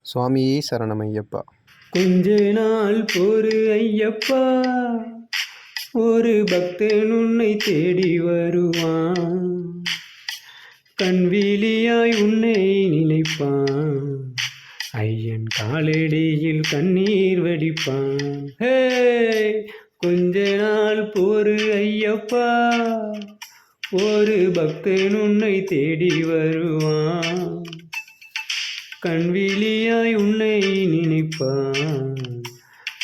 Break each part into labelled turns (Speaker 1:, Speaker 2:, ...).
Speaker 1: சுவாமியே சரணம் ஐயப்பா.
Speaker 2: கொஞ்ச நாள் பொறு ஐயப்பா. ஒரு பக்தன் உன்னை தேடி வருவான். கண்விழியாய் உன்னை நினைப்பான். ஐயன் காலடியில் கண்ணீர் வடிப்பான். ஹே கொஞ்ச நாள் பொறு ஐயப்பா. ஒரு பக்தன் உன்னை தேடி வருவான். கண்விழியாய் உன்னை நினைப்பான்.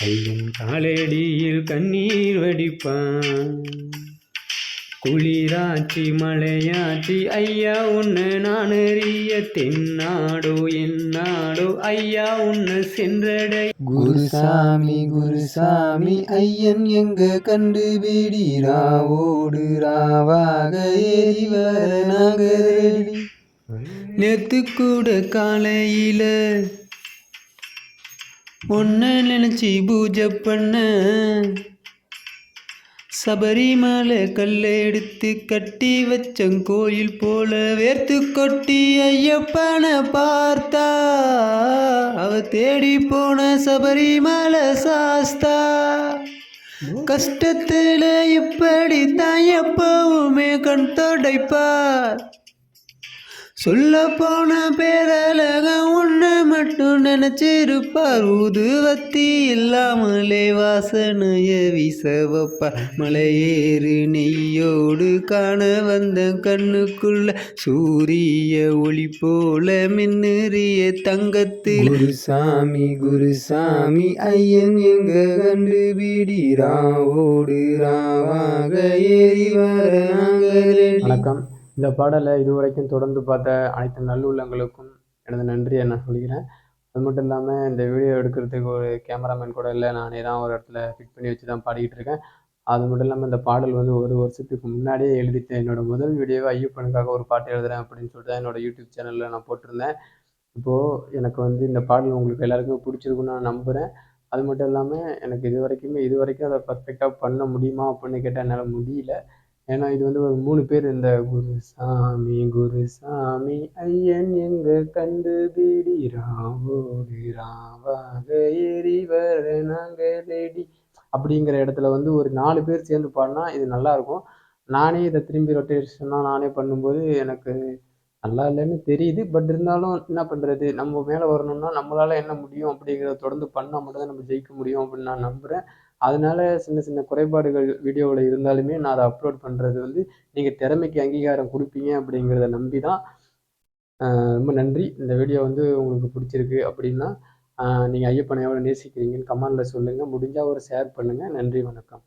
Speaker 2: ஐயன் காலடியில் கண்ணீர் வடிப்பான். குளிராட்சி மலையாட்சி ஐயா உன்னை நான் அறிய தென்னாடோ என்னாடோ ஐயா உன்னை சென்றடை.
Speaker 1: குருசாமி குருசாமி ஐயன் எங்க கண்டுபிடி ராவோடு ராவாக ஏறி வர நாகரடி
Speaker 2: நேத்து கூட காலையில் உன்னை நினச்சி பூஜை பண்ண. சபரிமலை கல்லை எடுத்து கட்டி வச்ச கோயில் போல வேர்த்து கொட்டி ஐயப்பனை பார்த்தா. அவ தேடி போன சபரிமலை சாஸ்தா. கஷ்டத்தில் இப்படி தான் எப்பவுமே கண் தொடைப்பார் சொல்ல போன பேரழகம் உன்னை மட்டும் நினைச்சிருப்பார். ஊதுவத்தி இல்லாமலே வாசனைய வீசவப்பார் மலையேறு நெய்யோடு காண வந்த கண்ணுக்குள்ள சூரிய ஒளி போல மின்னுறிய தங்கத்தில்.
Speaker 1: குருசாமி குருசாமி ஐயன் எங்க கண்டுபிடி ராவோடு ராவாக ஏறி வர
Speaker 2: வணக்கம். இந்த பாடலை இதுவரைக்கும் தொடர்ந்து பார்த்த அனைத்து நல்லுள்ளங்களுக்கும் எனது நன்றியை நான் சொல்கிறேன். அது மட்டும் இல்லாமல் இந்த வீடியோ எடுக்கிறதுக்கு ஒரு கேமராமேன் கூட இல்லை நானே தான் ஒரு இடத்துல ஃபிட் பண்ணி வச்சு தான் பாடிக்கிட்டு இருக்கேன். அது மட்டும் இல்லாமல் இந்த பாடல் வந்து ஒரு வருஷத்துக்கு முன்னாடியே எழுதிட்டேன் என்னோடய முதல் வீடியோவை ஐயப்பனுக்காக ஒரு பாட்டு எழுதுறேன் அப்படின்னு சொல்லிட்டு தான் என்னோட யூடியூப் சேனலில் நான் போட்டிருந்தேன். இப்போது எனக்கு வந்து இந்த பாடல் உங்களுக்கு எல்லாருக்குமே பிடிச்சிருக்குன்னு நான் நம்புகிறேன் அது மட்டும் இல்லாமல் எனக்கு இது வரைக்குமே இது வரைக்கும் அதை பர்ஃபெக்டாக பண்ண முடியுமா அப்படின்னு கேட்டால் என்னால் முடியல. ஏன்னா இது வந்து ஒரு மூணு பேர் இந்த குருசாமி குருசாமி ஐயன் எங்க கண்டுபிடி ராவோடு ராவாக ஏறி வர நாங்களேடி. அப்படிங்கிற இடத்துல வந்து ஒரு நாலு பேர் சேர்ந்து பாடினா இது நல்லா இருக்கும் நானே இதை திரும்பி ரொட்டேஷனாக நானே பண்ணும்போது எனக்கு நல்லா இல்லைன்னு தெரியுது. பட் இருந்தாலும் என்ன பண்ணுறது நம்ம மேலே வரணும்னா நம்மளால் என்ன முடியும் அப்படிங்கிறத தொடர்ந்து பண்ணால் மட்டும்தான் நம்ம ஜெயிக்க முடியும் அப்படின்னு நான் நம்புகிறேன் அதனால சின்ன சின்ன குறைபாடுகள் வீடியோவில் இருந்தாலுமே நான் அதை அப்லோட் பண்ணுறது வந்து நீங்கள் திறமைக்கு அங்கீகாரம் கொடுப்பீங்க அப்படிங்கிறத நம்பி தான் ரொம்ப நன்றி. இந்த வீடியோ வந்து உங்களுக்கு பிடிச்சிருக்கு அப்படின்னா நீங்கள் ஐயப்பனை எவ்வளோ நேசிக்கிறீங்கன்னு கமெண்டில் சொல்லுங்கள் முடிஞ்சால் ஒரு ஷேர் பண்ணுங்கள் நன்றி வணக்கம்.